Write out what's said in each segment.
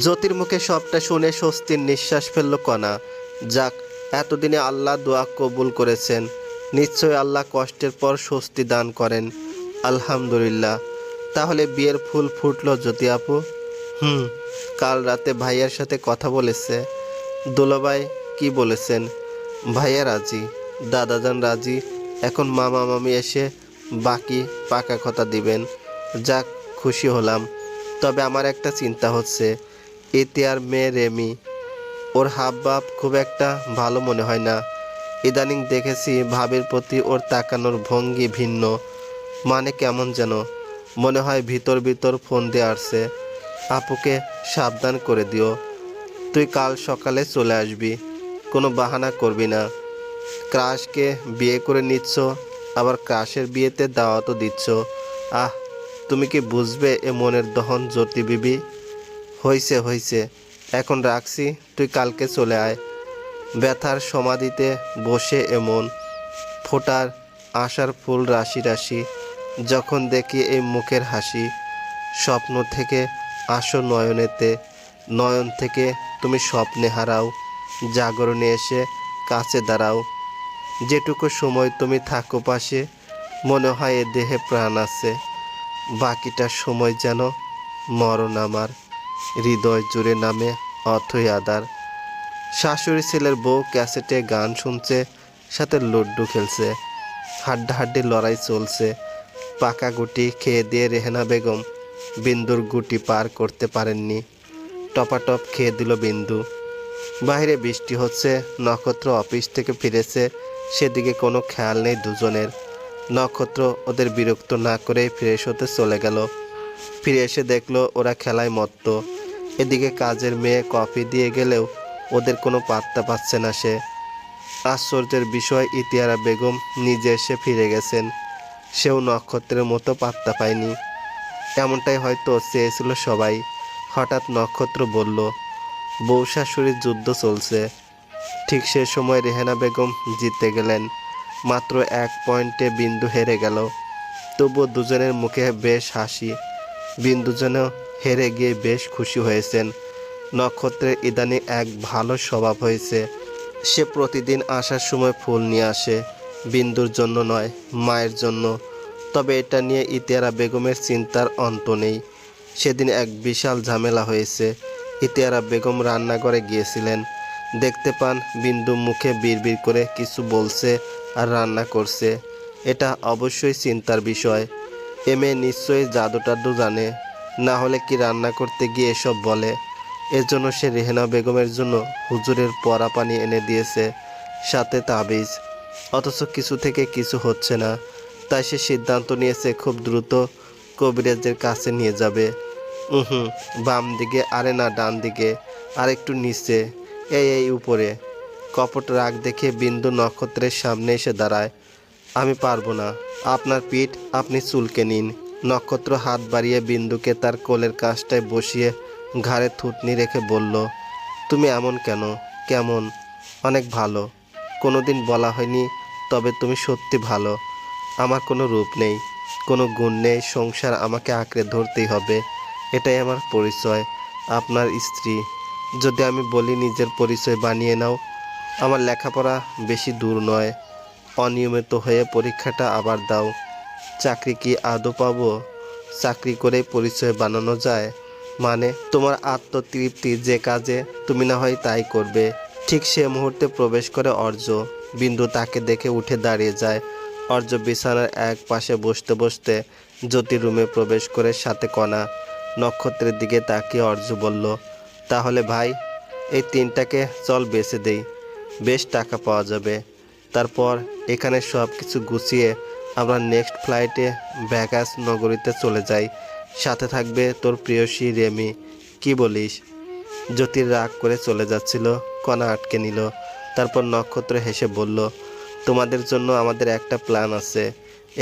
জ্যোতির মুখে সবটা শুনে স্বস্তির নিঃশ্বাস ফেলল কণা। যাক, এতদিনে আল্লাহ দোয়া কবুল করেছেন। নিশ্চয় আল্লাহ কষ্টের পর স্বস্তি দান করেন। আলহামদুলিল্লাহ। তাহলে বিয়ের ফুল ফুটল জ্যোতি আপু? হুম, কাল রাতে ভাইয়ার সাথে কথা বলেছে। দুলাভাই কি বলেছেন? ভাইয়া রাজি, দাদাজান রাজি, এখন মামা মামি এসে বাকি পাকা কথা দিবেন। যাক, খুশি হলাম। তবে আমার একটা চিন্তা হচ্ছে এতে আর মেয়ে রেমি। ওর হাব ভাব খুব একটা ভালো মনে হয় না। ইদানিং দেখেছি ভাবের প্রতি ওর তাকানোর ভঙ্গি ভিন্ন। মানে কেমন যেন। মনে হয় ভিতর ভিতর ফোন দিয়ে আসছে। আপুকে সাবধান করে দিও। তুই কাল সকালে চলে আসবি। কোনো বাহানা করবি না। ক্রাশকে বিয়ে করে নিচ্ছ, আবার ক্রাশের বিয়েতে দাওয়াতও দিচ্ছ। আহ, তুমি কি বুঝবে এ মনের দহন জ্যোতি বিবি? হইছে হইছে। এখন রাখছি, তুই কালকে চলে আয়। ব্যথার সমাধিতে বসে এমন ফোটার আশার ফুল রাশি রাশি। যখন দেখি এই মুখের হাসি, স্বপ্ন থেকে আসো নয়নেতে। নয়ন থেকে তুমি স্বপ্নে হারাও, জাগরণে এসে কাছে দাঁড়াও। যেটুকু সময় তুমি থাকো পাশে, মনে হয় এ দেহে প্রাণ আছে। বাকিটা সময় যেন মরণ আমার। হৃদয় জুড়ে নামে অথই আদার। শাশুড়ি ছেলের বউ ক্যাসেটে গান শুনছে, সাথে লুড্ডু খেলছে। হাড্ডাহাড্ডি লড়াই চলছে। পাকা গুটি খেয়ে দিয়ে রেহেনা বেগম বিন্দুর গুটি পার করতে পারেননি। টপাটপ খেয়ে দিল বিন্দু। বাইরে বৃষ্টি হচ্ছে, নক্ষত্র অফিস থেকে ফিরেছে, সেদিকে কোনো খেয়াল নেই দুজনের। নক্ষত্র ওদের বিরক্ত না করে ফ্রেশ হতে চলে গেল। ফিরে এসে দেখল ওরা খেলায় মত্ত। এদিকে কাজের মেয়ে কফি দিয়ে গেলেও ওদের কোনো পাত্তা পাচ্ছে না সে। আশ্চর্যের বিষয় ইতিহারা বেগম নিজে এসে ফিরে গেছেন। সেও নক্ষত্রের মতো পাত্তা পায়নি। এমনটাই হয়তো চেয়েছিল সবাই। হঠাৎ নক্ষত্র বলল বউ শাশুড়ির যুদ্ধ চলছে। ঠিক সে সময় রেহেনা বেগম জিতে গেলেন। মাত্র এক পয়েন্টে বিন্দু হেরে গেল। তবুও দুজনের মুখে বেশ হাসি। বিন্দু যেন হেরে গিয়ে বেশ খুশি হয়েছেন। নক্ষত্রের ইদানি এক ভালো স্বভাব হয়েছে। সে প্রতিদিন আসার সময় ফুল নিয়ে আসে, বিন্দুর জন্য নয়, মায়ের জন্য। তবে এটা নিয়ে ইতিহারা বেগমের চিন্তার অন্ত নেই। সেদিন এক বিশাল ঝামেলা হয়েছে। ইতিহারা বেগম রান্নাঘরে গিয়েছিলেন। দেখতে পান, বিন্দু মুখে বিড়বিড় করে কিছু বলছে আর রান্না করছে। এটা অবশ্যই চিন্তার বিষয়। এ নিশ্চয়ই জাদু টাদু জানে। না হলে কি রান্না করতে গিয়ে এসব বলে? এর জন্য সে রেহেনা বেগমের জন্য হুজুরের পরা পানি এনে দিয়েছে সাথে তাবিজ। অথচ কিছু থেকে কিছু হচ্ছে না। তাই সে সিদ্ধান্ত নিয়েছে খুব দ্রুত কবিরাজের কাছে নিয়ে যাবে। হুম বাম দিকে আরে না ডান দিকে, আর একটু নিচে, এই এই উপরে। কপট রাগ দেখে বিন্দু নক্ষত্রের সামনে এসে দাঁড়ায়। আমি পারব না। আপনার পিঠ, আপনি চুলকে নিন। নক্ষত্র হাত বাড়িয়ে বিন্দুকে তার কোলের কাজটায় বসিয়ে ঘাড়ে থুতনি রেখে বলল, তুমি এমন কেন? কেমন? অনেক ভালো। কোনোদিন বলা হয়নি, তবে তুমি সত্যি ভালো। আমার কোনো রূপ নেই, কোনো গুণ নেই, সংসার আমাকে আঁকড়ে ধরতেই হবে। এটাই আমার পরিচয়, আপনার স্ত্রী। যদি আমি বলি নিজের পরিচয় বানিয়ে নাও, আমার লেখাপড়া বেশি দূর নয়। অনিয়মিত হয়ে পরীক্ষাটা আবার দাও। চাকরি কি আদৌ পাবো? চাকরি করে পরিচয় বানানো যায় মানে তোমার আত্মতৃপ্তি যে কাজে তুমি না হয় তাই করবে। ঠিক সে মুহূর্তে প্রবেশ করে অর্য। বিন্দু তাকে দেখে উঠে দাঁড়িয়ে যায়। অর্য বিছানার এক পাশে বসতে বসতে জ্যোতি রুমে প্রবেশ করে সাথে কণা নক্ষত্রের দিকে তাকিয়ে অর্য বলল, তাহলে ভাই, এই তিনটাকে চল বেছে দেই। বেশ টাকা পাওয়া যাবে। তারপর এখানে সব কিছু গুছিয়ে আমরা নেক্সট ফ্লাইটে ভ্যাগাস নগরীতে চলে যাই। সাথে থাকবে তোর প্রিয়সী রেমি। কি বলিস? জ্যোতির রাগ করে চলে যাচ্ছিল, কণা আটকে নিল। তারপর নক্ষত্র হেসে বলল, তোমাদের জন্য আমাদের একটা প্ল্যান আছে।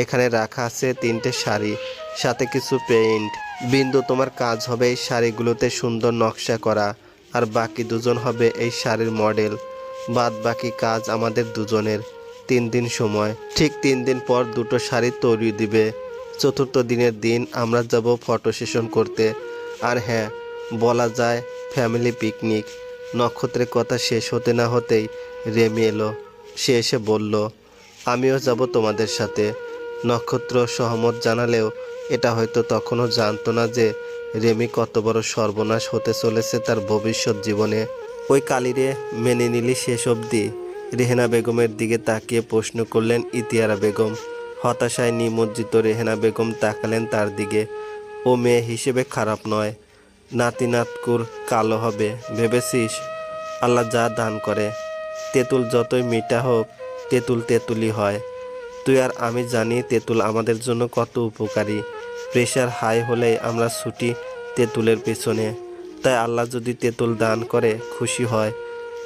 এখানে রাখা আছে তিনটে শাড়ি, সাথে কিছু পেইন্ট বিন্দু, তোমার কাজ হবে এই শাড়িগুলোতে সুন্দর নকশা করা, আর বাকি দুজন হবে এই শাড়ির মডেল বাদ বাকি কাজ আমাদের দুজনের। তিন দিন সময়। ঠিক তিন দিন পর দুটো শাড়ি তৈরি দিবে। চতুর্থ দিনের দিন আমরা যাব ফটো সেশন করতে। আর হ্যাঁ বলা যায় ফ্যামিলি পিকনিক। নক্ষত্রের কথা শেষ হতে না হতেই রেমি এলো। সে এসে বলল, আমিও যাব তোমাদের সাথে। নক্ষত্র সহমত জানালেও এটা হয়তো তখনও জানতো না যে রেমি কত বড় সর্বনাশ হতে চলেছে তার ভবিষ্যৎ জীবনে। ওই কালিরে মেনে নিলি শেষ অবধি। রেহেনা বেগমের দিকে তাকিয়ে প্রশ্ন করলেন ইতিয়ারা বেগম। হতাশায় নিমজ্জিত রেহেনা বেগম তাকালেন তার দিকে। ও মেয়ে হিসেবে খারাপ নয়। নাতি নাতকুর কালো হবে, ভেবেছিস? আল্লাহ যা দান করে। তেঁতুল যতই মিঠা হোক, তেঁতুল তেঁতুলই হয়। তুই আর আমি জানি তেঁতুল আমাদের জন্য কত উপকারী। প্রেশার হাই হলে আমরা ছুটি তেঁতুলের পেছনে। তাই আল্লাহ যদি তেঁতুল দান করে, খুশি হয়।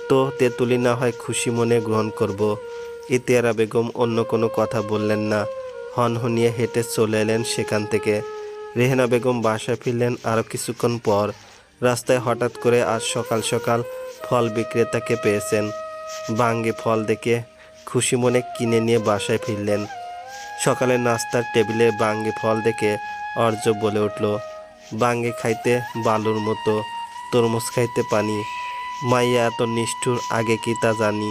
তো তেঁতুলি না হয় খুশি মনে গ্রহণ করব। ইতিয়ারা বেগম অন্য কোনো কথা বললেন না। হনহনিয়ে হেঁটে চলে এলেন সেখান থেকে। রেহেনা বেগম বাসায় ফিরলেন আরও কিছুক্ষণ পর। রাস্তায় হঠাৎ করে আজ সকাল সকাল ফল বিক্রেতাকে পেয়েছেন। বাঙ্গি ফল দেখে খুশি মনে কিনে নিয়ে বাসায় ফিরলেন। সকালে নাস্তার টেবিলে বাঙ্গি ফল দেখে অর্জ বলে উঠল, বাঙ্গে খাইতে বালুর মতো, তরমুজ খাইতে পানি। মাইয়া এত নিষ্ঠুর, আগে কি তা জানি?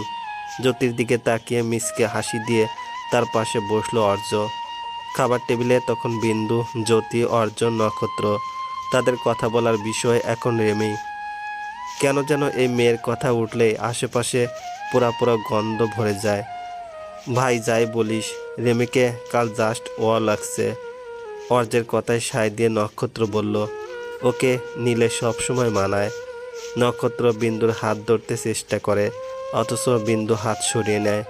জ্যোতির দিকে তাকিয়ে মিসকে হাসি দিয়ে তার পাশে বসল অর্জ খাবার টেবিলে তখন বিন্দু, জ্যোতি অর্জন নক্ষত্র। তাদের কথা বলার বিষয় এখন রেমি কেন যেন এই মেয়ের কথা উঠলেই আশেপাশে পুরা পুরা গন্ধ ভরে যায়। ভাই, যাই বলিস, রেমিকে কাল জাস্ট ও লাগছে। অর্জের কথায় সায় দিয়ে নক্ষত্র বলল, ওকে নিলে সবসময় মানায়। নক্ষত্র বিন্দুর হাত ধরতে চেষ্টা করে, অথচ বিন্দু হাত সরিয়ে নেয়।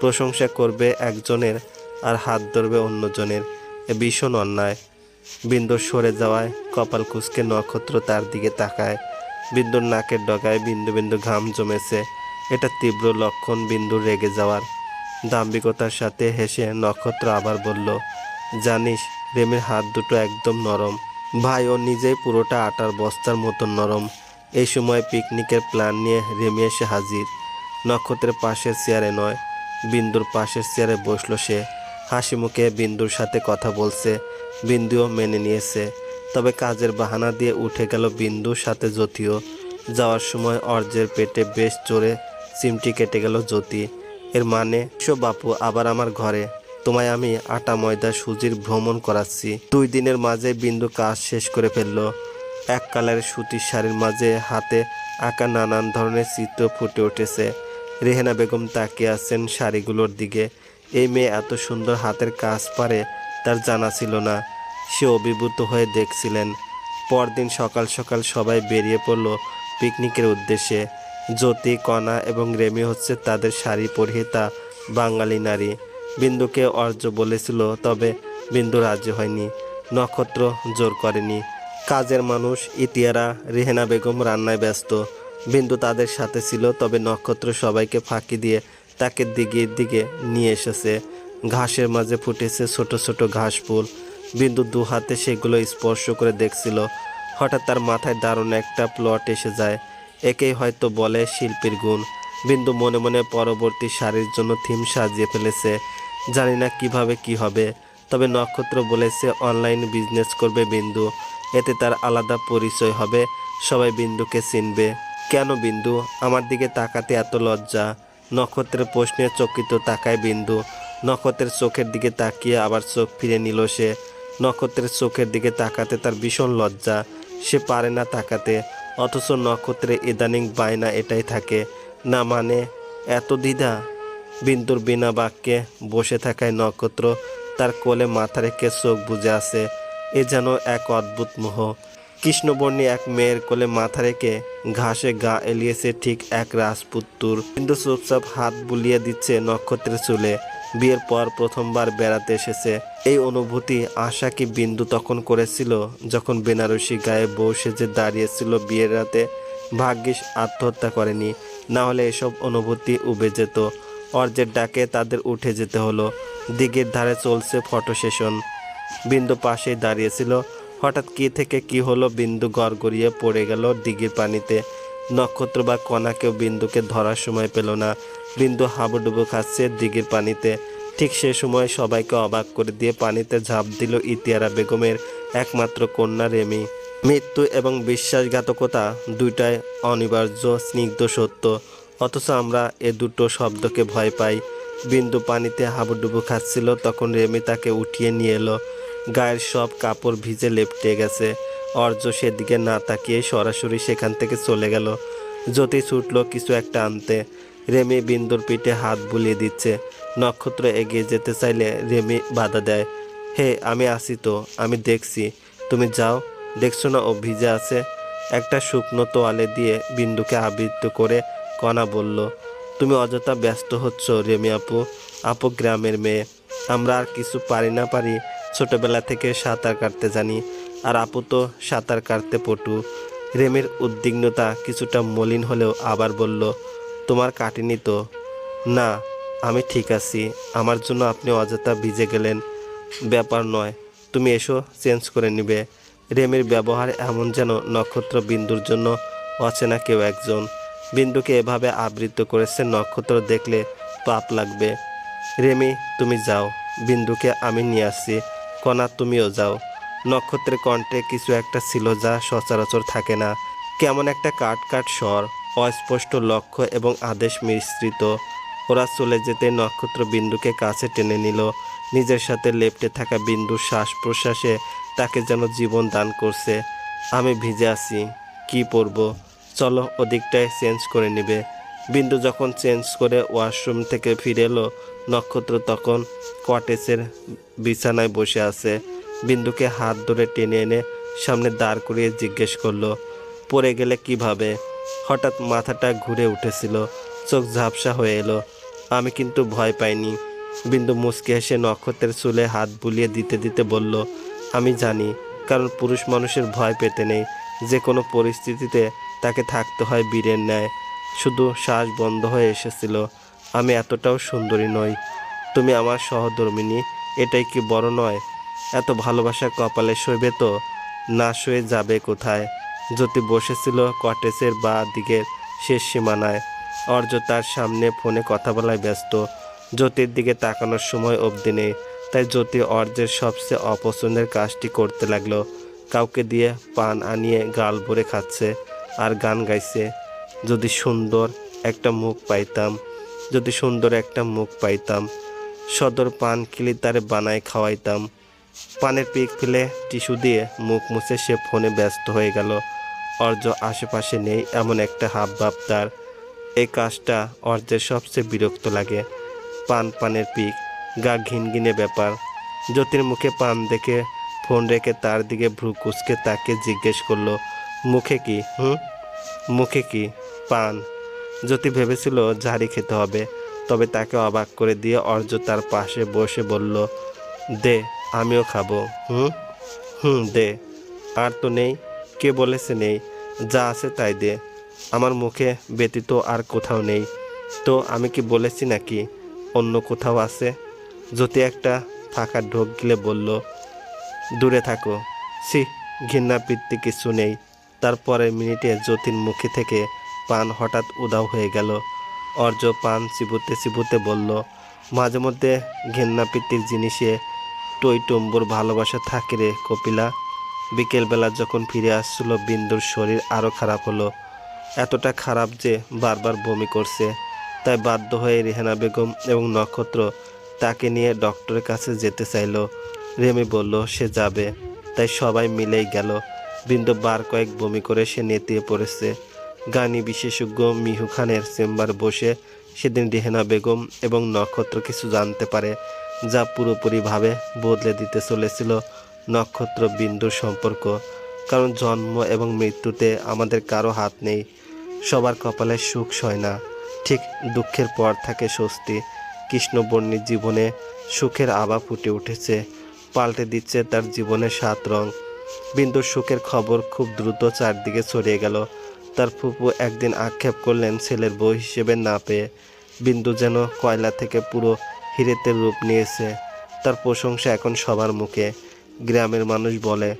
প্রশংসা করবে একজনের আর হাত ধরবে অন্যজনের। এ ভীষণ অন্যায়। বিন্দুর সরে যাওয়ায় কপাল কুচকে নক্ষত্র তার দিকে তাকায়। বিন্দুর নাকের ডগায় বিন্দু বিন্দু ঘাম জমেছে। এটা তীব্র লক্ষণ বিন্দুর রেগে যাওয়ার। দাম্ভিকতার সাথে হেসে নক্ষত্র আবার বলল, জানিস, রেমের হাত দুটো একদম নরম। ভাই, ও নিজেই পুরোটা আটার বস্তার মতন নরম। এই সময় পিকনিকের প্ল্যান নিয়ে রেমি এসে হাজির। নক্ষত্রের পাশের চেয়ারে নয়, বিন্দুর পাশের চেয়ারে বসল সে। হাসি মুখে বিন্দুর সাথে কথা বলছে, বিন্দুও মেনে নিয়েছে। তবে কাজের বাহানা দিয়ে উঠে গেল বিন্দুর সাথে জ্যোতিও যাওয়ার সময় অর্জের পেটে বেশ জোরে চিমটি কেটে গেল জ্যোতি এর মানে শো বাপু, আবার আমার ঘরে। তোমায় আমি আটা ময়দা সুজির ভ্রমণ করাচ্ছি। দুই দিনের মাঝে বিন্দু কাজ শেষ করে ফেলল। এক কালারের সুতির শাড়ির মাঝে হাতে আঁকা নানান ধরনের চিত্র ফুটে উঠেছে। রেহেনা বেগম তাকিয়ে আছেন শাড়িগুলোর দিকে। এই মেয়ে এত সুন্দর হাতের কাজ পারে, তার জানা ছিল না। সে অভিভূত হয়ে দেখছিলেন। পরদিন সকাল সকাল সবাই বেরিয়ে পড়ল পিকনিকের উদ্দেশ্যে। জ্যোতি কণা এবং রেমি হচ্ছে তাদের শাড়ি পরিহিতা বাঙালি নারী। বিন্দুকে অর্য বলেছিল, তবে বিন্দু রাজি হয়নি। নক্ষত্র জোর করেনি। কাজের মানুষ ইতিয়ারা, রেহেনা বেগম রান্নায় ব্যস্ত। বিন্দু তাদের সাথে ছিল, তবে নক্ষত্র সবাইকে ফাঁকি দিয়ে তাকে দিকে দিকে নিয়ে এসেছে। ঘাসের মাঝে ফুটেছে ছোট ছোট ঘাস ফুল। বিন্দু দু হাতে সেগুলো স্পর্শ করে দেখছিল। হঠাৎ তার মাথায় দারুণ একটা প্লট এসে যায়। একেই হয়তো বলে শিল্পীর গুণ। বিন্দু মনে মনে পরবর্তী শাড়ির জন্য থিম সাজিয়ে ফেলেছে। জানি না কীভাবে কি হবে, তবে নক্ষত্র বলেছে, অনলাইন বিজনেস করবে বিন্দু। এতে তার আলাদা পরিচয় হবে। সবাই বিন্দুকে চিনবে। কেন বিন্দু? আমার দিকে তাকাতে এত লজ্জা। নক্ষত্রের প্রশ্নে চকিত তাকায় বিন্দু। নক্ষত্রের চোখের দিকে তাকিয়ে আবার চোখ ফিরে নিল সে। নক্ষত্রের চোখের দিকে তাকাতে তার ভীষণ লজ্জা। সে পারে না তাকাতে। অথচ নক্ষত্রে ইদানিং বায়না এটাই থাকে। না মানে? এত দ্বিধা? বিন্দুর বিনা বাক্যে বসে থাকায় নক্ষত্র তার কোলে মাথা রেখে চোখ বুঝে আছে এ যেন এক অদ্ভুত মোহ। কৃষ্ণবর্ণী এক মেয়ের কোলে মাথা রেখে ঘাসে গা এলিয়েছে ঠিক এক রাজপুত্তুর। কিন্তু চুপচাপ হাত বুলিয়ে দিচ্ছে নক্ষত্রের চুলে। বিয়ের পর প্রথমবার বেড়াতে এসেছে। এই অনুভূতি আশা কি বিন্দু তখন করেছিল? যখন বেনারসি গায়ে বউ সেজে দাঁড়িয়েছিল বিয়ের রাতে, ভাগ্যিস আত্মহত্যা করেনি। না হলে এসব অনুভূতি উবে যেত। অর্জের ডাকে তাদের উঠে যেতে হলো। দিঘির ধারে চলছে ফটো সেশন। বিন্দু পাশেই দাঁড়িয়েছিল। হঠাৎ কি থেকে কি হলো বিন্দু গড়গড়িয়ে পড়ে গেল দিঘির পানিতে। নক্ষত্র বা কণাকেও বিন্দুকে ধরার সময় পেল না। বিন্দু হাবুডুবু খাচ্ছে দিঘির পানিতে। ঠিক সে সময় সবাইকে অবাক করে দিয়ে পানিতে ঝাঁপ দিল ইতিয়ারা বেগমের একমাত্র কন্যা রেমি। মৃত্যু এবং বিশ্বাসঘাতকতা দুইটাই অনিবার্য, স্নিগ্ধ সত্য। অথচ আমরা এ দুটো শব্দকে ভয় পাই। বিন্দু পানিতে হাবুডুবু খাচ্ছিল, তখন রেমি তাকে উঠিয়ে নিয়ে এলো। গায়ের সব কাপড় ভিজে লেপটে গেছে। অর্য সেদিকে না তাকিয়ে সরাসরি সেখান থেকে চলে গেল। জ্যোতি ছুটলো কিছু একটা আনতে। রেমি বিন্দুর পিঠে হাত বুলিয়ে দিচ্ছে। নক্ষত্র এগিয়ে যেতে চাইলে রেমি বাধা দেয়, হে, আমি আসি তো, আমি দেখছি। তুমি যাও, দেখছ না ও ভিজে আছে? একটা শুকনো তোয়ালে দিয়ে বিন্দুকে আবৃত্ত করে কণা বলল তুমি অযথা ব্যস্ত হচ্ছ, রেমি আপু। আপু গ্রামের মেয়ে। আমরা আর কিছু পারি না পারি, ছোটবেলা থেকে সাঁতার কাটতে জানি। আর আপু তো সাঁতার কাটতে পটু। রেমির উদ্বিগ্নতা কিছুটা মলিন হলেও আবার বলল, তোমার কাটেনি তো? না, আমি ঠিক আছি। আমার জন্য আপনি অযথা ভিজে গেলেন। ব্যাপার নয়, তুমি এসো, চেঞ্জ করে নিবে। রেমির ব্যবহার এমন যেন নক্ষত্র বিন্দুর জন্য অচেনা কেউ একজন। বিন্দুকে এভাবে আবৃত করেছে, নক্ষত্র দেখলে পাপ লাগবে। রেমি, তুমি যাও, বিন্দুকে আমি নিয়ে আসছি। কণা তুমিও যাও। নক্ষত্রের কণ্ঠে কিছু একটা ছিল যা সচরাচর থাকে না। কেমন একটা কাট কাট স্বর, অস্পষ্ট লক্ষ্য এবং আদেশ মিশ্রিত। ওরা চলে যেতে নক্ষত্র বিন্দুকে কাছে টেনে নিল। নিজের সাথে লেপ্টে থাকা বিন্দুর শ্বাস প্রশ্বাসে তাকে যেন জীবন দান করছে। আমি ভিজে আছি, কি পরব? চলো ওদিকটায় চেঞ্জ করে নিবে। বিন্দু যখন চেঞ্জ করে ওয়াশরুম থেকে ফিরে এলো, নক্ষত্র তখন কটেজের বিছানায় বসে আছে। বিন্দুকে হাত ধরে টেনে এনে সামনে দাঁড় করিয়ে জিজ্ঞেস করল, পড়ে গেলে কীভাবে? হঠাৎ মাথাটা ঘুরে উঠেছিল, চোখ ঝাপসা হয়ে এলো, আমি কিন্তু ভয় পাইনি। বিন্দু মুচকে হেসে নক্ষত্রের চুলে হাত বুলিয়ে দিতে দিতে বলল, আমি জানি, কারণ পুরুষ মানুষের ভয় পেতে নেই। যে কোনো পরিস্থিতিতে তাকে থাকতে হয় বীরের ন্যায়। শুধু শ্বাস বন্ধ হয়ে এসেছিল। আমি এতটাও সুন্দরী নই। তুমি আমার সহধর্মিনী এটাই কি বড় নয়? এত ভালোবাসা কপালে সইবে তো? না শুয়ে যাবে কোথায়? জ্যোতি বসেছিল কটেজের বা দিকের শেষ সীমানায়। অর্য তার সামনে ফোনে কথা বলায় ব্যস্ত। জ্যোতির দিকে তাকানোর সময় অবধি নেই। তাই জ্যোতি অর্জের সবচেয়ে অপছন্দের কাজটি করতে লাগল। কাউকে দিয়ে পান আনিয়ে গাল ভরে খাচ্ছে। আর গান গাইছে। যদি সুন্দর একটা মুখ পাইতাম, যদি সুন্দর একটা মুখ পাইতাম, সদর পান কিলি তারে বানায় খাওয়াইতাম। পানের পিক ফেলে টিস্যু দিয়ে মুখ মুছে সে ফোনে ব্যস্ত হয়ে গেল। অর্জ আশেপাশে নেই এমন একটা হাব ভাব তার। এই কাজটা অর্জের সবচেয়ে বিরক্ত লাগে। পান পানের পিক, গা ঘিনঘিনে ব্যাপার। জ্যোতির মুখে পান দেখে, ফোন রেখে তার দিকে ভ্রু কুচকে তাকে জিজ্ঞেস করল মুখে কি, হুম? মুখে কি? পান। জ্যোতি ভেবেছিল ঝাড়ি খেতে হবে, তবে তাকে অবাক করে দিয়ে অর্জ তার পাশে বসে বলল, দে, আমিও খাব, হুম? হুম, দে। আর তো নেই, কে বলেছে নেই? যা আছে তাই দে। আমার মুখে ব্যতীত আর কোথাও নেই। তো আমি কি বলেছি নাকি? অন্য কোথাও আছে? জ্যোতি একটা ফাঁকা ঢোক গিলে বলল, দূরে থাকো। সি ঘৃণা বৃত্তি কিছু নেই। তারপরে মিনিটে যতীন মুখে থেকে পান হঠাৎ উদাও হয়ে গেল। অর্য পান চিবুতে চিবুতে বলল, মাঝে মধ্যে ঘেন্নাপিত্তির জিনিসে টই টম্বুর ভালোবাসা থাকে রে কপিলা। বিকেলবেলা যখন ফিরে আসছিল, বিন্দুর শরীর আরও খারাপ হলো। এতটা খারাপ যে বারবার বমি করছে। তাই বাধ্য হয়ে রেহানা বেগম এবং নক্ষত্র তাকে নিয়ে ডক্টরের কাছে যেতে চাইলো। রেমি বলল, সে যাবে। তাই সবাই মিলেই গেল। বিন্দু বার কয়েক বমি করে সে নেতিয়ে পড়েছে। গানি বিশেষজ্ঞ মিহু খানের চেম্বার বসে সেদিন রেহেনা বেগম এবং নক্ষত্র কিছু জানতে পারে, যা পুরোপুরিভাবে বদলে দিতে চলেছিল নক্ষত্র বিন্দুর সম্পর্ক। কারণ জন্ম এবং মৃত্যুতে আমাদের কারও হাত নেই, সবার কপালে সুখ সয় না। ঠিক দুঃখের পর থাকে স্বস্তি, কৃষ্ণবর্ণীর জীবনে সুখের আভা ফুটে উঠেছে, পাল্টে দিচ্ছে তার জীবনের সাত রং। বিন্দুর সুখের খবর খুব দ্রুত চারদিকে ছড়িয়ে গেল। তার ফুপু একদিন আক্ষেপ করলেন ছেলের বউ হিসেবে না পেয়ে। বিন্দু যেন কয়লা থেকে পুরো হিরেতে রূপ নিয়েছে। তার প্রশংসা এখন সবার মুখে। গ্রামের মানুষ বলে,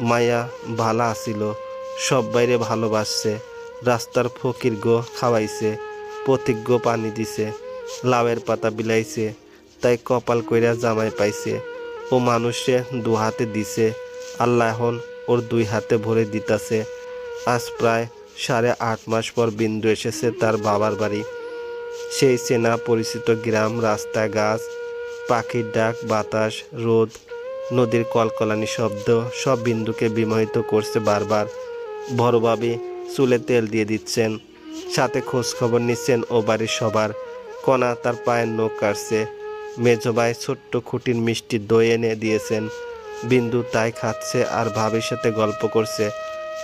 মায়া ভালা আসিল সব বাইরে ভালোবাসছে, রাস্তার ফকির গো খাওয়াইছে প্রতিজ্ঞ পানি দিছে, লাউয়ের পাতা বিলাইছে, তাই কপাল কইরা জামাই পাইছে, ও মানুষে দু হাতে দিছে আল্লাহ এখন ওর দুই হাতে ভরে দিতাছে। আজ প্রায় সাড়ে আট মাস পর বিন্দু এসেছে তার বাবার বাড়ি। সেই চেনা পরিচিত গ্রাম, রাস্তা, গাছ, পাখির ডাক, বাতাস, রোদ, নদীর কলকলানি শব্দ, সব বিন্দুকে বিমোহিত করছে বারবার। বড়ভাবে চুলে তেল দিয়ে দিচ্ছেন, সাথে খোঁজ খবর নিচ্ছেন ও বাড়ির সবার। কণা তার পায়ের নখ কাটছে। মেজবাই ছোট্ট খুঁটির মিষ্টি দই এনে দিয়েছেন। বিন্দু তাই খাচ্ছে আর ভাবির সাথে গল্প করছে।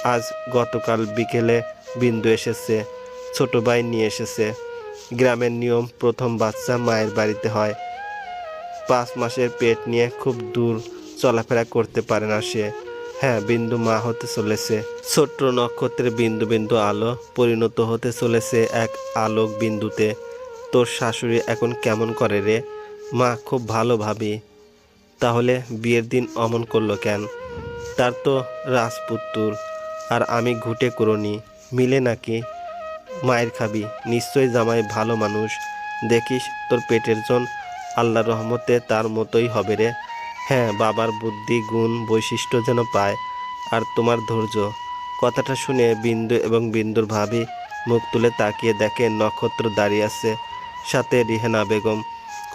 আজ গতকাল বিকেলে বিন্দু এসেছে, ছোট ভাই নিয়ে এসেছে। গ্রামের নিয়ম, প্রথম বাচ্চা মায়ের বাড়িতে হয়। পাঁচ মাসের পেট নিয়ে খুব দূর চলাফেরা করতে পারে না সে। হ্যাঁ বিন্দু মা হতে চলেছে। ছোট্ট নক্ষত্রের বিন্দু বিন্দু আলো পরিণত হতে চলেছে এক আলোক বিন্দুতে। তোর শাশুড়ি এখন কেমন করে রে? মা খুব ভালো ভাবি। তাহলে বিয়ের দিন অমন করল কেন? তার তো রাজপুত্তুর। আর আমি ঘুটে করনি মিলে নাকি? মায়ের খাবি। নিশ্চয়ই জামাই ভালো মানুষ। দেখিস তোর পেটের জন আল্লাহ রহমতে তার মতোই হবে রে। হ্যাঁ বাবার বুদ্ধি, গুণ, বৈশিষ্ট্য যেন পায়। আর তোমার ধৈর্য। কথাটা শুনে বিন্দু এবং বিন্দুর ভাবি মুখ তুলে তাকিয়ে দেখে নক্ষত্র দাঁড়িয়ে আছে সাথে রিহেনা বেগম।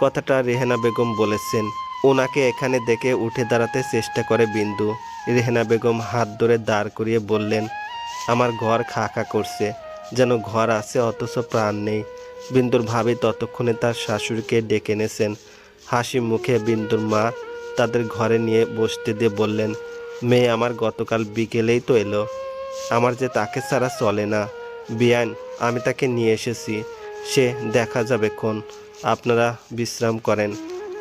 কথাটা রেহেনা বেগম বলেছেন। ওনাকে এখানে দেখে উঠে দাঁড়াতে চেষ্টা করে বিন্দু। রেহেনা বেগম হাত ধরে দাঁড় করিয়ে বললেন, আমার ঘর খা খা করছে, যেন ঘর আছে, অথচ প্রাণ নেই। বিন্দুর ভাবি ততক্ষণে তার শাশুড়িকে ডেকে এনেছেন। হাসি মুখে বিন্দুর মা তাদের ঘরে নিয়ে বসতে দিয়ে বললেন, মেয়ে আমার গতকাল বিকেলেই তো এলো। আমার যে তাকে ছাড়া চলে না। বিয়ান, আমি তাকে নিয়ে এসেছি। সে দেখা যাবে ক্ষণ আপনারা বিশ্রাম করেন।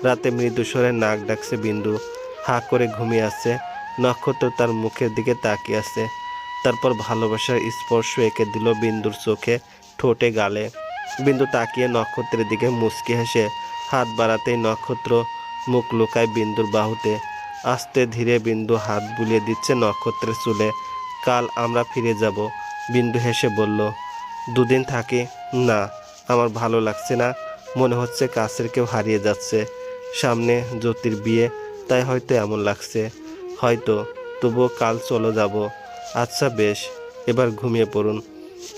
রাতে মৃদুস্বরে নাক ডাকছে বিন্দু। হা করে ঘুমিয়ে আছে। নক্ষত্র তার মুখের দিকে তাকিয়ে আছে। তারপর ভালোবাসার স্পর্শ এঁকে দিল বিন্দুর চোখে ঠোঁটে গালে। বিন্দু তাকিয়ে নক্ষত্রের দিকে মুচকি হেসে হাত বাড়াতেই নক্ষত্র মুখ লুকায় বিন্দুর বাহুতে। আস্তে ধীরে বিন্দু হাত বুলিয়ে দিচ্ছে নক্ষত্রের চুলে। কাল আমরা ফিরে যাব, বিন্দু হেসে বলল। দুদিন থাকি? না, আমার ভালো লাগছে না। মনে হচ্ছে কাছের কেউ হারিয়ে যাচ্ছে। সামনে জ্যোতির বিয়ে, তাই হয়তো এমন লাগছে। হয়তো, তবুও কাল চলো যাব। আচ্ছা বেশ, এবার ঘুমিয়ে পড়ুন।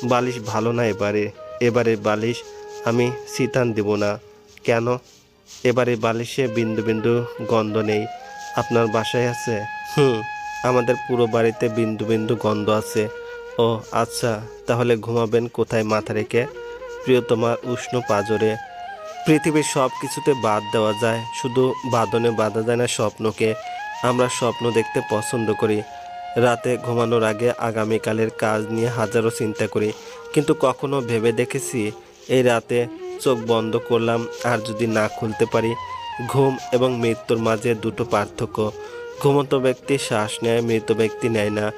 বালিশ ভালো না এবারে। এবারে বালিশ আমি সিতান দেব না। কেন? এবারে বালিশে বিন্দু বিন্দু গন্ধ নেই। আপনার বাসায় আছে? হুম, আমাদের পুরো বাড়িতে বিন্দু বিন্দু গন্ধ আছে। ও আচ্ছা তাহলে ঘুমাবেন কোথায় মাথা রেখে? প্রিয় তোমার উষ্ণ পাজরে পৃথিবীর সব কিছুতে বাদ দেওয়া যায়। শুধু বাদনে বাধা যায় না স্বপ্নকে। আমরা স্বপ্ন দেখতে পছন্দ করি। রাতে ঘুমানোর আগে আগামীকালের কাজ নিয়ে হাজারো চিন্তা করি। কিন্তু কখনো ভেবে দেখেছি, এই রাতে চোখ বন্ধ করলাম আর যদি না খুলতে পারি, ঘুম এবং মৃত্যুর মাঝে দুটো পার্থক্য। ঘুমন্ত ব্যক্তি শ্বাস নেয়, মৃত ব্যক্তি নেয় না।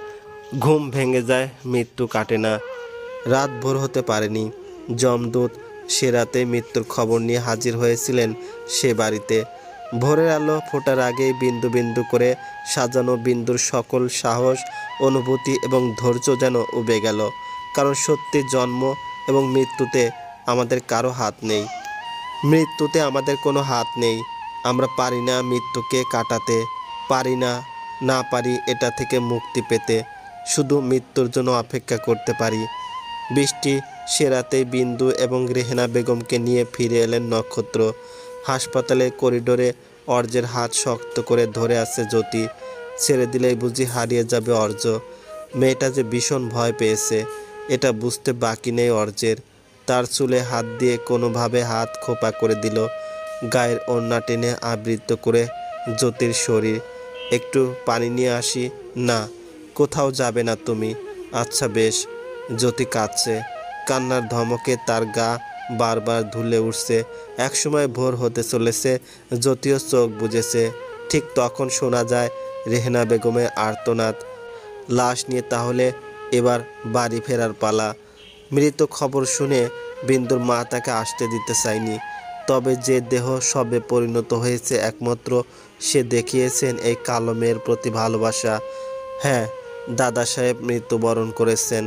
ঘুম ভেঙে যায়, মৃত্যু কাটে না। রাত ভোর হতে পারেনি। যমদূত সে রাতে মৃত্যুর খবর নিয়ে হাজির হয়েছিলেন সে বাড়িতে। ভোরের আলো ফোটার আগেই বিন্দু বিন্দু করে সাজানো বিন্দুর সকল সাহস, অনুভূতি এবং ধৈর্য যেন উবে গেল, কারণ সত্যি জন্ম এবং মৃত্যুতে আমাদের কারও হাত নেই। মৃত্যুতে আমাদের কোনো হাত নেই। আমরা পারি না মৃত্যুকে কাটাতে, পারি না না পারি এটা থেকে মুক্তি পেতে। শুধু মৃত্যুর জন্য অপেক্ষা করতে পারি। বৃষ্টি সে রাতেই বিন্দু এবং রেহেনা বেগমকে নিয়ে ফিরে এলেন নক্ষত্র। হাসপাতালে করিডোরে অর্জের হাত শক্ত করে ধরে আছে জ্যোতি। ছেড়ে দিলেই বুঝি হারিয়ে যাবে অর্জ মেয়েটা যে ভীষণ ভয় পেয়েছে, এটা বুঝতে বাকি নেই অর্জের তার চুলে হাত দিয়ে কোনোভাবে হাত খোপা করে দিল। গায়ের ওড়না টেনে আবৃত করে জ্যোতির শরীর। একটু পানি নিয়ে আসি? না, কোথাও যাবে না তুমি। আচ্ছা বেশ, জ্যোতি কাঁদছে। কান্নার ধমকে তার গা বারবার ধুলে উঠছে। একসময় ভোর হতে চলেছে জ্যোতিও চোখ বুঝেছে ঠিক তখন শোনা যায় রেহেনা বেগমের আর্তনাদ। লাশ নিয়ে তাহলে এবার বাড়ি ফেরার পালা। মৃত খবর শুনে বিন্দুর মা তাকে আসতে দিতে চায়নি। তবে যে দেহ সবে পরিণত হয়েছে একমাত্র, সে দেখিয়েছেন এই কালো মেয়ের প্রতি ভালোবাসা। হ্যাঁ দাদা সাহেব মৃত্যুবরণ করেছেন।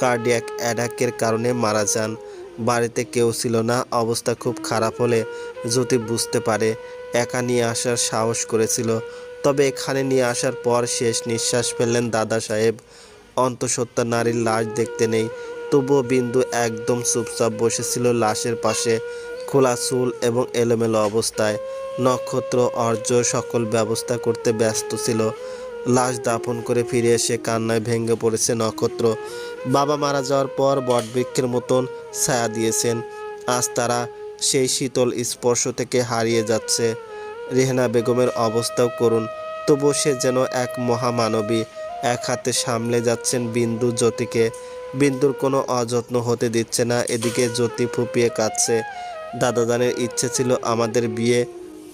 কার্ডিয়াক অ্যাটাকের কারণে মারা যান। বাড়িতে কেউ ছিল না, অবস্থা খুব খারাপ হলে জ্যোতি বুঝতে পারে, একা নিয়ে আসার সাহস করেছিল। তবে এখানে নিয়ে আসার পর শেষ নিঃশ্বাস ফেললেন দাদা সাহেব। অন্তঃসত্ত্বা নারীর লাশ দেখতে নেই, তবুও বিন্দু একদম চুপচাপ বসেছিল লাশের পাশে, খোলা চুল এবং এলোমেলো অবস্থায়। নক্ষত্র, অর্য সকল ব্যবস্থা করতে ব্যস্ত ছিল। লাশ দাপন করে ফিরে এসে কান্নায় ভেঙে পড়েছে নক্ষত্র। বাবা মারা যাওয়ার পর বটবৃক্ষের মতন ছায়া দিয়েছেন। আজ তারা সেই শীতল স্পর্শ থেকে হারিয়ে যাচ্ছে। রেহনা বেগমের অবস্থাও করুন তবু সে যেন এক মহামানবী। এক হাতে সামলে যাচ্ছেন বিন্দু জ্যোতিকে। বিন্দুর কোনো অযত্ন হতে দিচ্ছে না, এদিকে জ্যোতি ফুপিয়ে কাঁদছে। দাদাদানের ইচ্ছে ছিল আমাদের বিয়ে।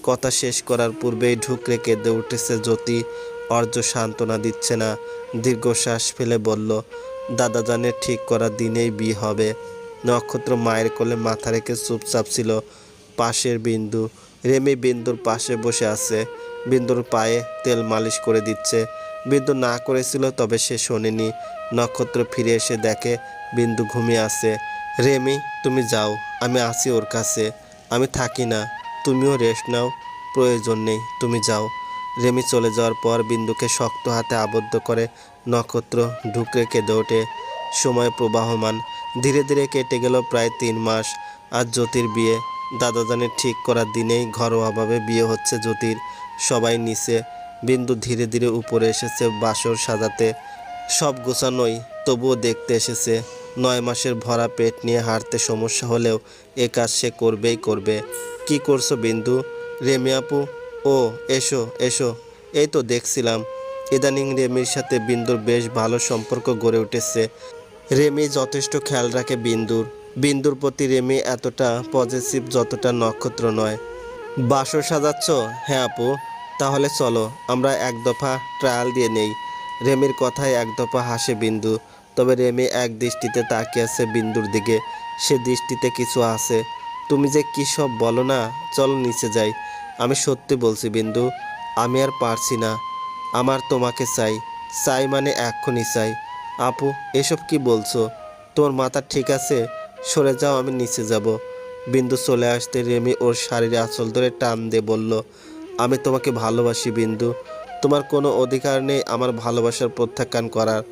কথা শেষ করার পূর্বেই ঢুকরে কেঁদে উঠেছে জ্যোতি। অর্য সান্ত্বনা দিচ্ছে না। দীর্ঘশ্বাস ফেলে বলল দাদাজানের ঠিক করা দিনেই বিয়ে হবে। নক্ষত্র মায়ের কোলে মাথা রেখে চুপচাপ ছিল। পাশের বিন্দু, রেমি বিন্দুর পাশে বসে আছে। বিন্দুর পায়ে তেল মালিশ করে দিচ্ছে। বিন্দু না করেছিল, তবে সে শোনেনি। নক্ষত্র ফিরে এসে দেখে বিন্দু ঘুমিয়ে আছে। রেমি, তুমি যাও, আমি আছি ওর কাছে। আমি থাকি না। তুমিও রেস্ট নাও, প্রয়োজন নেই, তুমি যাও। রেমি চলে যাওয়ার পর বিন্দুকে শক্ত হাতে আবদ্ধ করে নক্ষত্র ঢুকরে কেঁদে ওঠে। সময় প্রবাহমান। ধীরে ধীরে কেটে গেল প্রায় তিন মাস। আর জ্যোতির বিয়ে। দাদাজানের ঠিক করার দিনেই ঘরোয়াভাবে বিয়ে হচ্ছে জ্যোতির। সবাই নিচে। বিন্দু ধীরে ধীরে উপরে এসেছে বাসর সাজাতে। সব গোছানোই তবুও দেখতে এসেছে। নয় মাসের ভরা পেট নিয়ে হাঁটতে সমস্যা হলেও এ কাজ সে করবেই করবে। কি করছ বিন্দু? রেমি আপু ও, এসো এসো। এই তো দেখছিলাম। ইদানিং রেমির সাথে বিন্দুর বেশ ভালো সম্পর্ক গড়ে উঠেছে। রেমি যথেষ্ট খেয়াল রাখে বিন্দুর। বিন্দুর প্রতি রেমি এতটা পজিটিভ যতটা নক্ষত্র নয়। বাসর সাজাচ্ছ? হ্যাঁ আপু। তাহলে চলো, আমরা এক দফা ট্রায়াল দিয়ে নেই। রেমির কথায় এক দফা হাসে বিন্দু। তবে রেমি এক দৃষ্টিতে তাকিয়ে আছে বিন্দুর দিকে। সে দৃষ্টিতে কিছু আছে। তুমি যে কী সব বলো না, চলো নিচে যাই। আমি সত্যি বলছি, বিন্দু। আমি আর পারছি না। আমার তোমাকে চাই। চাই মানে এক্ষুনি চাই। আপু, এসব কি বলছো? তোর মাথা ঠিক আছে? সরে যাও, আমি নিচে যাব। বিন্দু চলে আসতে রেমি ওর শাড়ির আঁচল ধরে টান দিয়ে বলল, আমি তোমাকে ভালোবাসি, বিন্দু। তোমার কোনো অধিকার নেই আমার ভালোবাসার প্রত্যাখ্যান করার।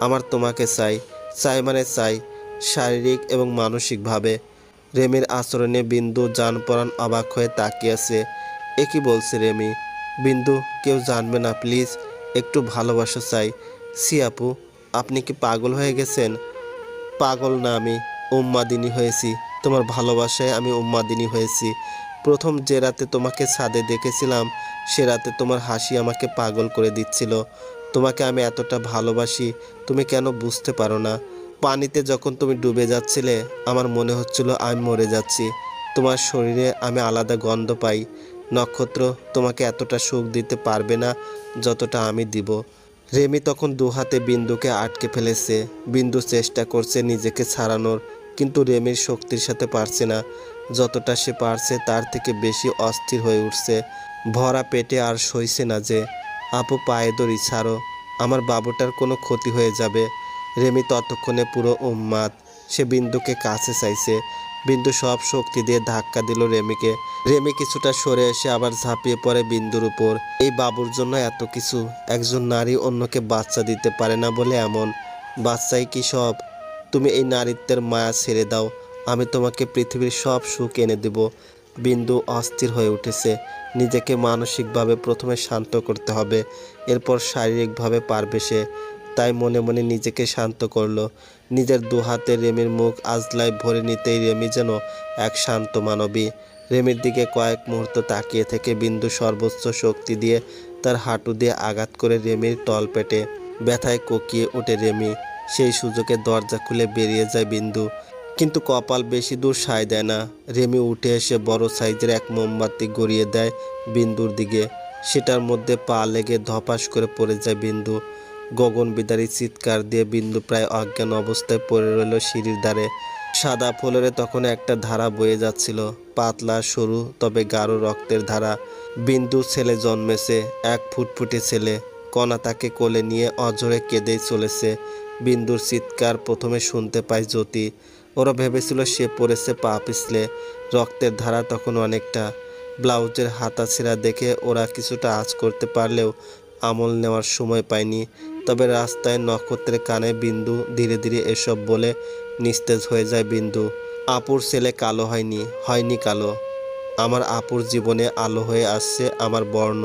আমার তোমাকে চাই। চাই মানে চাই। শারীরিক এবং মানসিকভাবে। রেমির আচরণে বিন্দু জান পরাণ অবাক হয়ে তাকিয়ে আছে এ বলছে, রেমি, বিন্দু, কেউ জানবে না, প্লিজ, একটু ভালোবাসা চাই। সি আপু, আপনি কি পাগল হয়ে গেছেন? পাগল না আমি, উম্মাদিনী হয়েছি। তোমার ভালোবাসায় আমি উম্মাদিনী হয়েছি। প্রথম যে রাতে তোমাকে ছাদে দেখেছিলাম, সে রাতে তোমার হাসি আমাকে পাগল করে দিচ্ছিল। তোমাকে আমি এতটা ভালোবাসি, তুমি কেন বুঝতে পারো না? পানিতে যখন তুমি ডুবে যাচ্ছিলে, আমার মনে হচ্ছিল আমি মরে যাচ্ছি। তোমার শরীরে আমি আলাদা গন্ধ পাই। নক্ষত্র তোমাকে এতটা সুখ দিতে পারবে না যতটা আমি দিব। রেমি তখন দু হাতে বিন্দুকে আটকে ফেলেছে। বিন্দু চেষ্টা করছে নিজেকে ছাড়ানোর, কিন্তু রেমির শক্তির সাথে পারছে না। যতটা সে পারছে তার থেকে বেশি অস্থির হয়ে উঠছে। ভরা পেটে আর সইছে না যে, আপু, পায়ে দড়ি ছাড়ো। আমার বাবুটার কোনো ক্ষতি হয়ে যাবে। রেমি ততক্ষণে পুরো উম্মাদ সে বিন্দুকে কাছে চাইছে। বিন্দু সব শক্তি দিয়ে ধাক্কা দিল রেমিকে। রেমি কিছুটা সরে এসে আবার ঝাঁপিয়ে পড়ে বিন্দুর উপর। এই বাবুর জন্য এত কিছু, একজন নারী অন্যকে বাচ্চা দিতে পারে না বলে এমন। বাচ্চাই কি সব? তুমি এই নারীত্বের মায়া ছেড়ে দাও, আমি তোমাকে পৃথিবীর সব সুখ এনে দেব। বিন্দু অস্থির হয়ে উঠেছে। নিজেকে মানসিকভাবে প্রথমে শান্ত করতে হবে, এরপর শারীরিকভাবে পারবে সে। তাই মনে মনে নিজেকে শান্ত করল। নিজের দু হাতে রেমির মুখ আজলায় ভরে নিতেই রেমি যেন এক শান্ত মানবী। রেমির দিকে কয়েক মুহূর্ত তাকিয়ে থেকে বিন্দু সর্বোচ্চ শক্তি দিয়ে তার হাঁটু দিয়ে আঘাত করে রেমির তল পেটে ব্যথায় কোকিয়ে ওঠে রেমি। সেই সুযোগে দরজা খুলে বেরিয়ে যায় বিন্দু। কিন্তু কপাল বেশি দূর সায় দেয় না। রেমি উঠে এসে বড় সাইজের এক মোমবাতি গড়িয়ে দেয় বিন্দুর দিকে। সেটার মধ্যে পা লেগে ধপাস করে পড়ে যায় বিন্দু। গগন বিদারী চিৎকার দিয়ে বিন্দু প্রায় অজ্ঞান অবস্থায় পড়ে রইল সিঁড়ির ধারে। সাদা ফোলরে তখন একটা ধারা বয়ে যাচ্ছিল, পাতলা, সরু, তবে গাঢ় রক্তের ধারা। বিন্দু ছেলে জন্মেছে, এক ফুটফুটে ছেলে। কণা তাকে কোলে নিয়ে অঝরে কেঁদেই চলেছে। বিন্দুর চিৎকার প্রথমে শুনতে পায় জ্যোতি। ওরা ভেবেছিল সে পড়েছে পা পিছলে। রক্তের ধারা তখন অনেকটা। ব্লাউজের হাতা ছেঁড়া দেখে ওরা কিছুটা আঁচ করতে পারলেও আমল নেওয়ার সময় পায়নি। তবে রাস্তায় নক্ষত্রের কানে বিন্দু ধীরে ধীরে এসব বলে নিস্তেজ হয়ে যায় বিন্দু। আপুর ছেলে কালো হয়নি হয়নি কালো। আমার আপুর জীবনে আলো হয়ে আসছে আমার বর্ণ।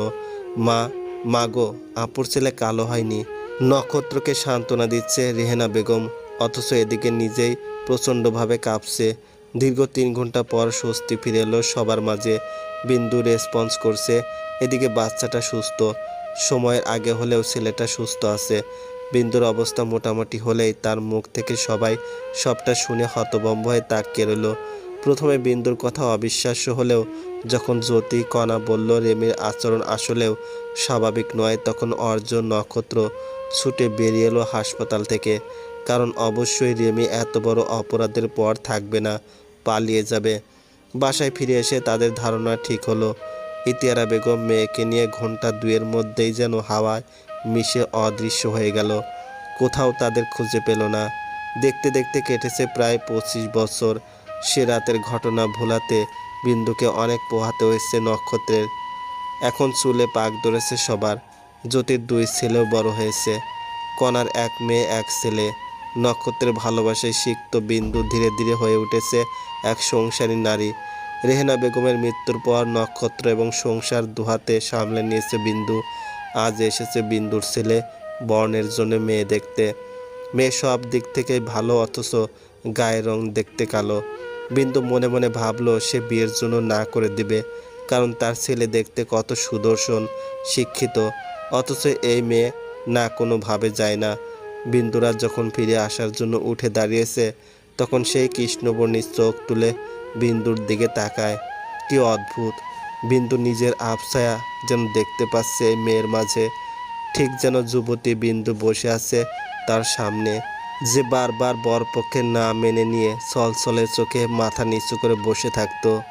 মা মাগো আপুর ছেলে কালো হয়নি। নক্ষত্রকে সান্ত্বনা দিচ্ছে রেহেনা বেগম, অথচ এদিকে নিজেই প্রচণ্ডভাবে কাঁপছে। দীর্ঘ তিন ঘণ্টা পর স্বস্তি ফিরে এলো সবার মাঝে। বিন্দু রেসপন্স করছে, এদিকে বাচ্চাটা সুস্থ। সময়ের আগে হলেও ছেলেটা সুস্থ আছে। বিন্দুর অবস্থা মোটামুটি হলেই তার মুখ থেকে সবাই সবটা শুনে হতভম্ব হয়ে তাকিয়ে রইল। প্রথমে বিন্দুর কথা অবিশ্বাস্য হলেও যখন জ্যোতি কণা বলল, রেমির আচরণ আসলেও স্বাভাবিক নয়, তখন অর্জুন নক্ষত্র ছুটে বেরিয়ে এলো হাসপাতাল থেকে। কারণ অবশ্যই রেমি এত বড় অপরাধের পর থাকবে না, পালিয়ে যাবে। বাসায় ফিরে এসে তাদের ধারণা ঠিক হলো। ইতিয়ারা বেগম মেয়েকে নিয়ে ঘণ্টা দুয়ের মধ্যেই যেন হাওয়ায় মিশে অদৃশ্য হয়ে গেল। কোথাও তাদের খুঁজে পেল না। দেখতে দেখতে কেটেছে প্রায় পঁচিশ বছর। সে রাতের ঘটনা ভোলাতে বিন্দুকে অনেক পোহাতে হয়েছে নক্ষত্রের। এখন চুলে পাক ধরেছে সবার। জ্যোতির দুই ছেলেও বড় হয়েছে। কণার এক মেয়ে, এক ছেলে। নক্ষত্রের ভালোবাসায় সিক্ত বিন্দু ধীরে ধীরে হয়ে উঠেছে এক সংসারী নারী। রেহেনা বেগমের মৃত্যুর পর নক্ষত্র এবং সংসার দুহাতে সামলে নিয়েছে বিন্দু। আজ এসেছে বিন্দুর ছেলে, বর্ণের জন্য মেয়ে দেখতে। মেয়ে সব দিক থেকেই ভালো, অথচ গায়ের রং দেখতে কালো। বিন্দু মনে মনে ভাবলো, সে বিয়ের জন্য না করে দিবে, কারণ তার ছেলে দেখতে কত সুদর্শন, শিক্ষিত। অথচ এই মেয়ে না কোনোভাবে যায় না। বিন্দুরা যখন ফিরে আসার জন্য উঠে দাঁড়িয়েছে, তখন সেই কৃষ্ণবর্ণীর চোখ তুলে বিন্দুর দিকে তাকায়। কি অদ্ভুত। বিন্দু নিজের আবছায়া যেন দেখতে পাচ্ছে এই মেয়ের মাঝে। ঠিক যেন যুবতী বিন্দু বসে আছে তার সামনে। যে বারবার বরপক্ষের না মেনে নিয়ে সলসলের চোখে মাথা নিচু করে বসে থাকতো।